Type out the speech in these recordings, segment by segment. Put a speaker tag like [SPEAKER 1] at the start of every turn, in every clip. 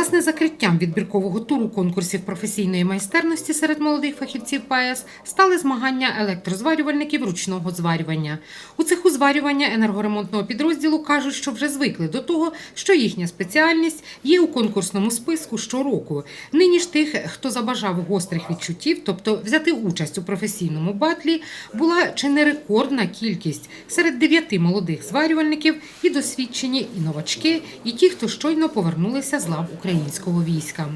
[SPEAKER 1] Власне, закриттям відбіркового туру конкурсів професійної майстерності серед молодих фахівців ПАЕС стали змагання електрозварювальників ручного зварювання. У цеху зварювання енергоремонтного підрозділу кажуть, що вже звикли до того, що їхня спеціальність є у конкурсному списку щороку. Нині ж тих, хто забажав гострих відчуттів, тобто взяти участь у професійному батлі, була чи не рекордна кількість серед дев'яти молодих зварювальників і досвідчені, і новачки, і ті, хто щойно повернулися з лав українського війська.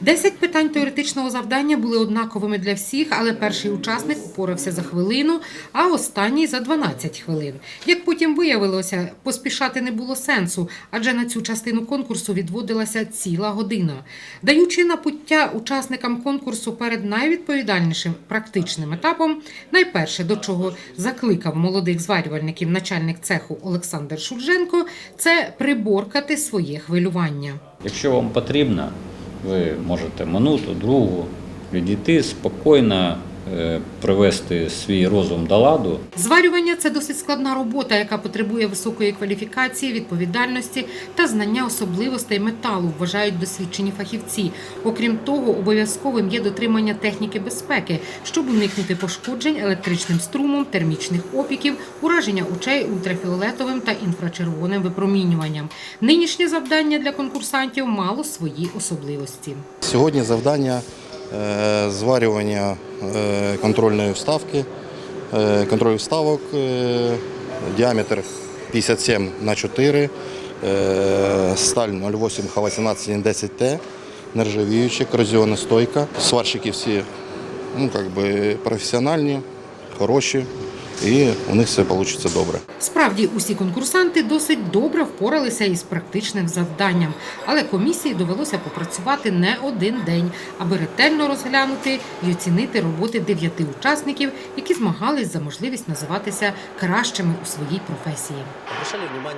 [SPEAKER 1] Десять питань теоретичного завдання були однаковими для всіх, але перший учасник упорався за хвилину, а останній за 12 хвилин. Як потім виявилося, поспішати не було сенсу, адже на цю частину конкурсу відводилася ціла година. Даючи напуття учасникам конкурсу перед найвідповідальнішим практичним етапом, найперше до чого закликав молодих зварювальників начальник цеху Олександр Шульженко, це приборкати своє хвилювання.
[SPEAKER 2] Якщо вам потрібно, ви можете минуту, другу відійти спокійно, привести свій розум до ладу.
[SPEAKER 1] Зварювання це досить складна робота, яка потребує високої кваліфікації, відповідальності та знання особливостей металу, вважають досвідчені фахівці. Окрім того, обов'язковим є дотримання техніки безпеки, щоб уникнути пошкоджень електричним струмом, термічних опіків, ураження очей ультрафіолетовим та інфрачервоним випромінюванням. Нинішнє завдання для конкурсантів мало свої особливості.
[SPEAKER 3] Сьогодні завдання е, зварювання е, контрольної вставки, е, контроль вставок, е, діаметр 57 на 4, е, сталь 08 Х18 10Т, нержавіюча, корозіонна стойка. Сварщики всі ну, би, професіональні, хороші і у них все вийде добре.
[SPEAKER 1] Справді, усі конкурсанти досить добре впоралися із практичним завданням, але комісії довелося попрацювати не один день, аби ретельно розглянути і оцінити роботи дев'яти учасників, які змагались за можливість називатися кращими у своїй професії.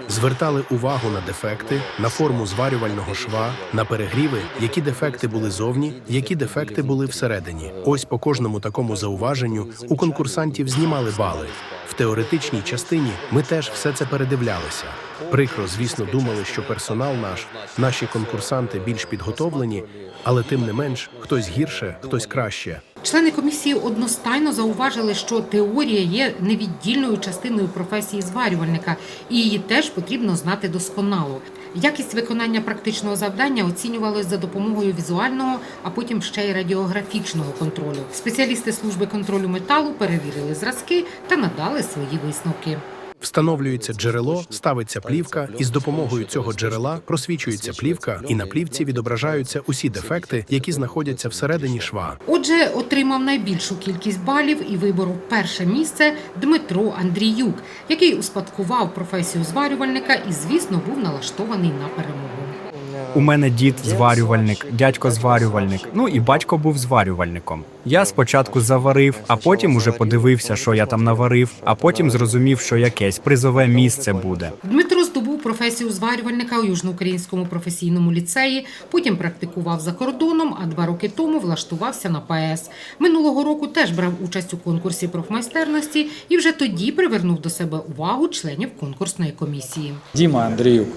[SPEAKER 4] Звертали увагу на дефекти, на форму зварювального шва, на перегріви, які дефекти були зовні, які дефекти були всередині. Ось по кожному такому зауваженню у конкурсантів знімали бали. is ball. В теоретичній частині ми теж все це передивлялися. Прикро, звісно, думали, що персонал наш, наші конкурсанти більш підготовлені, але тим не менш хтось гірше, хтось краще.
[SPEAKER 1] Члени комісії одностайно зауважили, що теорія є невіддільною частиною професії зварювальника, і її теж потрібно знати досконало. Якість виконання практичного завдання оцінювалось за допомогою візуального, а потім ще й радіографічного контролю. Спеціалісти служби контролю металу перевірили зразки та надали свої висновки.
[SPEAKER 4] Встановлюється джерело, ставиться плівка, і з допомогою цього джерела просвічується плівка, і на плівці відображаються усі дефекти, які знаходяться всередині шва.
[SPEAKER 1] Отже, отримав найбільшу кількість балів і виборов перше місце Дмитро Андріюк, який успадкував професію зварювальника і, звісно, був налаштований на перемогу.
[SPEAKER 5] У мене дід зварювальник, дядько зварювальник. Ну і батько був зварювальником. Я спочатку заварив, а потім уже подивився, що я там наварив, а потім зрозумів, що якесь призове місце буде.
[SPEAKER 1] Дмитро здобув професію зварювальника у Южноукраїнському професійному ліцеї, потім практикував за кордоном, а два роки тому влаштувався на ПАЕС. Минулого року теж брав участь у конкурсі профмайстерності і вже тоді привернув до себе увагу членів конкурсної комісії.
[SPEAKER 6] Діма Андріюк,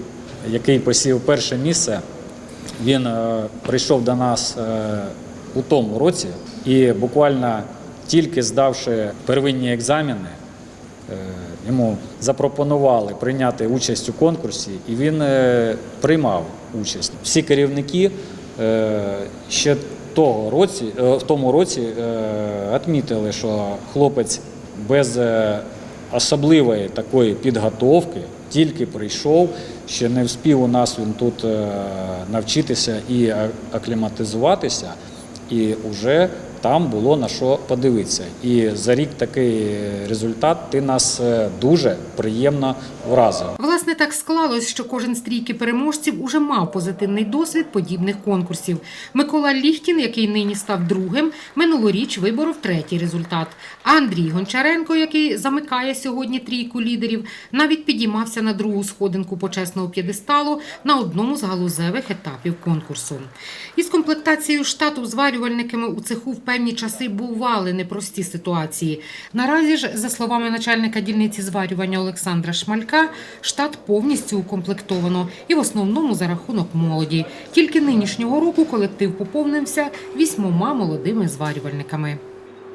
[SPEAKER 6] який посів перше місце, він е, прийшов до нас е, у тому році і буквально тільки здавши первинні екзамени, е, йому запропонували прийняти участь у конкурсі, і він приймав участь. Всі керівники ще того році, в тому році відмітили, що хлопець без особливої такої підготовки тільки прийшов, ще не вспів у нас він тут е, навчитися і акліматизуватися, і вже там було на що подивитися. І за рік такий результат ти нас е, дуже приємно вразив.
[SPEAKER 1] Власне, так склалось, що кожен з трійки переможців уже мав позитивний досвід подібних конкурсів. Микола Ліхтін, який нині став другим, минулоріч виборов третій результат. Андрій Гончаренко, який замикає сьогодні трійку лідерів, навіть підіймався на другу сходинку почесного п'єдесталу на одному з галузевих етапів конкурсу. Із комплектацією штату зварювальниками у цеху вперше певні часи бували непрості ситуації. Наразі ж, за словами начальника дільниці зварювання Олександра Шмалька, штат повністю укомплектовано і в основному за рахунок молоді. Тільки нинішнього року колектив поповнився вісьмома молодими зварювальниками.